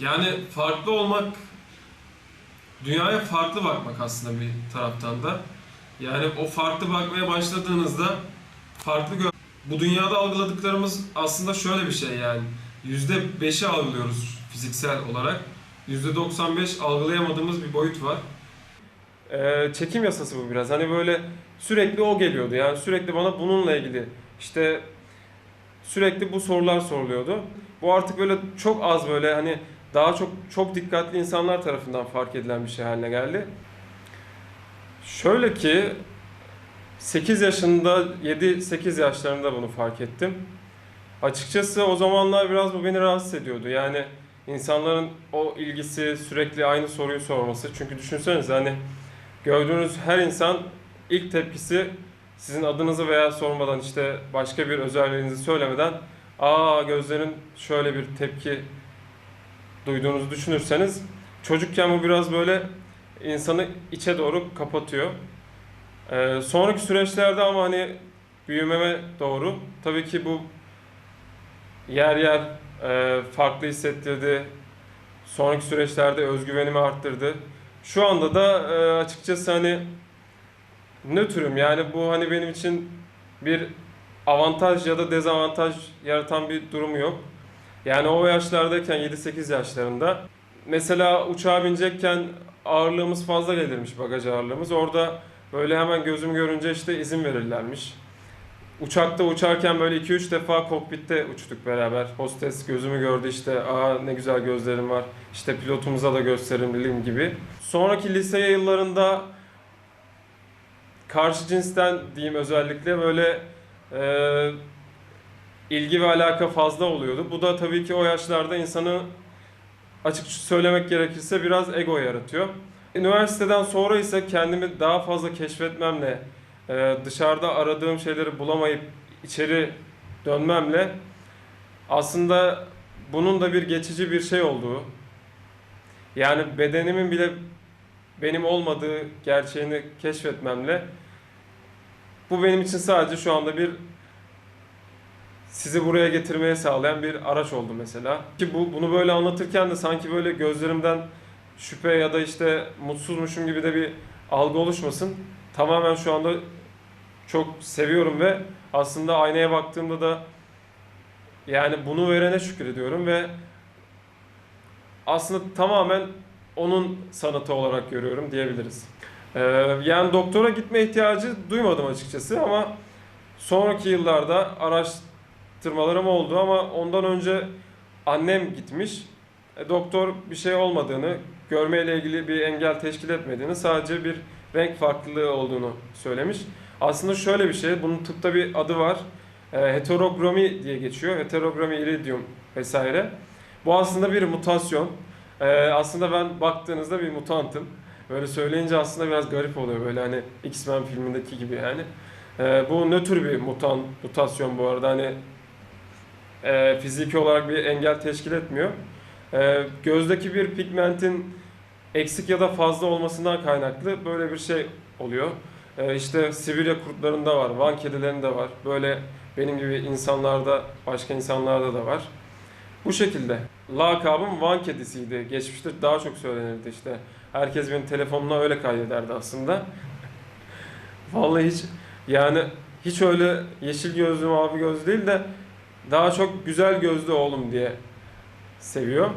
Yani farklı olmak, dünyaya farklı bakmak aslında bir taraftan da. Yani o farklı bakmaya başladığınızda farklı gör... Bu dünyada algıladıklarımız aslında şöyle bir şey yani. Yüzde beşi algılıyoruz fiziksel olarak. Yüzde 95 algılayamadığımız bir boyut var. Ee, çekim yasası bu biraz. Hani böyle sürekli o geliyordu. Yani sürekli bana bununla ilgili işte sürekli bu sorular soruluyordu. Bu artık böyle çok az böyle hani daha çok çok dikkatli insanlar tarafından fark edilen bir şey haline geldi. Şöyle ki 8 yaşında 7-8 yaşlarında bunu fark ettim. Açıkçası o zamanlar biraz bu beni rahatsız ediyordu. Yani insanların o ilgisi sürekli aynı soruyu sorması. Çünkü düşünsenize hani gördüğünüz her insan ilk tepkisi sizin adınızı veya sormadan işte başka bir özelliğinizi söylemeden aa gözlerin şöyle bir tepki duyduğunuzu düşünürseniz çocukken bu biraz böyle insanı içe doğru kapatıyor. Ee, sonraki süreçlerde ama hani büyümeme doğru tabii ki bu yer yer e, farklı hissettirdi. Sonraki süreçlerde özgüvenimi arttırdı. Şu anda da e, açıkçası hani nötrüm yani bu hani benim için bir avantaj ya da dezavantaj yaratan bir durumu yok. Yani o yaşlardayken 7-8 yaşlarında mesela uçağa binecekken ağırlığımız fazla gelirmiş bagaj ağırlığımız. Orada böyle hemen gözüm görünce işte izin verirlermiş. Uçakta uçarken böyle 2-3 defa kokpitte uçtuk beraber. Hostes gözümü gördü işte aa ne güzel gözlerim var. İşte pilotumuza da gösterelim gibi. Sonraki lise yıllarında karşı cinsten diyeyim özellikle böyle e, ilgi ve alaka fazla oluyordu. Bu da tabii ki o yaşlarda insanı açık söylemek gerekirse biraz ego yaratıyor. Üniversiteden sonra ise kendimi daha fazla keşfetmemle, e, dışarıda aradığım şeyleri bulamayıp içeri dönmemle aslında bunun da bir geçici bir şey olduğu, yani bedenimin bile benim olmadığı gerçeğini keşfetmemle bu benim için sadece şu anda bir sizi buraya getirmeye sağlayan bir araç oldu mesela. Ki bu bunu böyle anlatırken de sanki böyle gözlerimden şüphe ya da işte mutsuzmuşum gibi de bir algı oluşmasın. Tamamen şu anda çok seviyorum ve aslında aynaya baktığımda da yani bunu verene şükrediyorum ve aslında tamamen onun sanatı olarak görüyorum diyebiliriz. Ee, yani doktora gitme ihtiyacı duymadım açıkçası ama sonraki yıllarda araştırmalarım oldu ama ondan önce annem gitmiş. E, doktor bir şey olmadığını, görmeyle ilgili bir engel teşkil etmediğini, sadece bir renk farklılığı olduğunu söylemiş. Aslında şöyle bir şey, bunun tıpta bir adı var. E, heterogromi diye geçiyor. Heterogromi iridium vesaire. Bu aslında bir mutasyon. E, aslında ben baktığınızda bir mutantım. Böyle söyleyince aslında biraz garip oluyor böyle hani X-Men filmindeki gibi yani. E, bu nötr bir mutan, mutasyon bu arada hani e, fiziki olarak bir engel teşkil etmiyor. E, gözdeki bir pigmentin eksik ya da fazla olmasından kaynaklı böyle bir şey oluyor. E, işte Sibirya kurtlarında var, Van kedilerinde var. Böyle benim gibi insanlarda, başka insanlarda da var. Bu şekilde. Lakabım Van kedisiydi. Geçmişte daha çok söylenirdi işte. Herkes benim telefonuna öyle kaydederdi aslında. Vallahi hiç yani hiç öyle yeşil gözlü mavi gözlü değil de daha çok güzel gözlü oğlum diye seviyor.